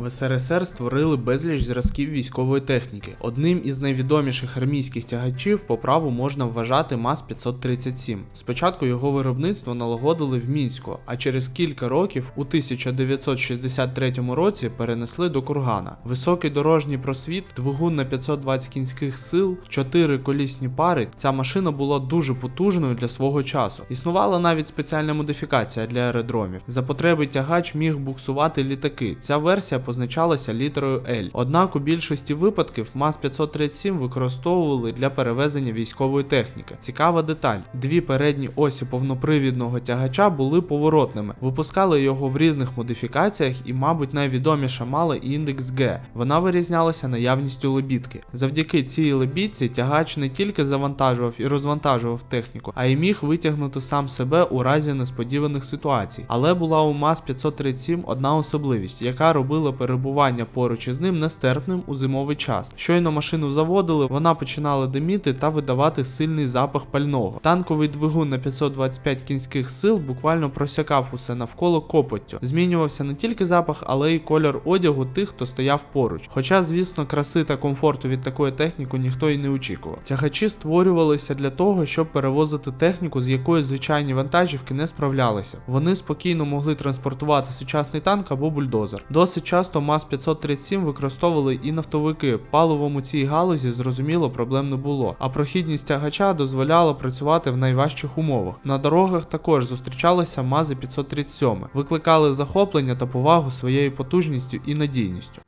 В СРСР створили безліч зразків військової техніки. Одним із найвідоміших армійських тягачів по праву можна вважати МАЗ-537. Спочатку його виробництво налагодили в Мінську, а через кілька років у 1963 році перенесли до Кургана. Високий дорожній просвіт, двигун на 520 кінських сил, чотири колісні пари. Ця машина була дуже потужною для свого часу. Існувала навіть спеціальна модифікація для аеродромів. За потреби тягач міг буксувати літаки. Ця версія позначалася літерою L. Однак у більшості випадків МАЗ-537 використовували для перевезення військової техніки. Цікава деталь: дві передні осі повнопривідного тягача були поворотними. Випускали його в різних модифікаціях, і, мабуть, найвідоміша мала індекс Г. Вона вирізнялася наявністю лебідки. Завдяки цій лебідці тягач не тільки завантажував і розвантажував техніку, а й міг витягнути сам себе у разі несподіваних ситуацій. Але була у МАЗ-537 одна особливість, яка робила перебування поруч із ним нестерпним у зимовий час. Щойно машину заводили, вона починала диміти та видавати сильний запах пального. Танковий двигун на 525 кінських сил буквально просякав усе навколо копоттю. Змінювався не тільки запах, але й колір одягу тих, хто стояв поруч. Хоча, звісно, краси та комфорту від такої техніки ніхто й не очікував. Тягачі створювалися для того, щоб перевозити техніку, з якою звичайні вантажівки не справлялися. Вони спокійно могли транспортувати сучасний танк або бульдозер. Досить часто МАЗ-537 використовували і нафтовики. Паливом у цій галузі зрозуміло проблем не було, а прохідність тягача дозволяла працювати в найважчих умовах. На дорогах також зустрічалися МАЗи 537, викликали захоплення та повагу своєю потужністю і надійністю.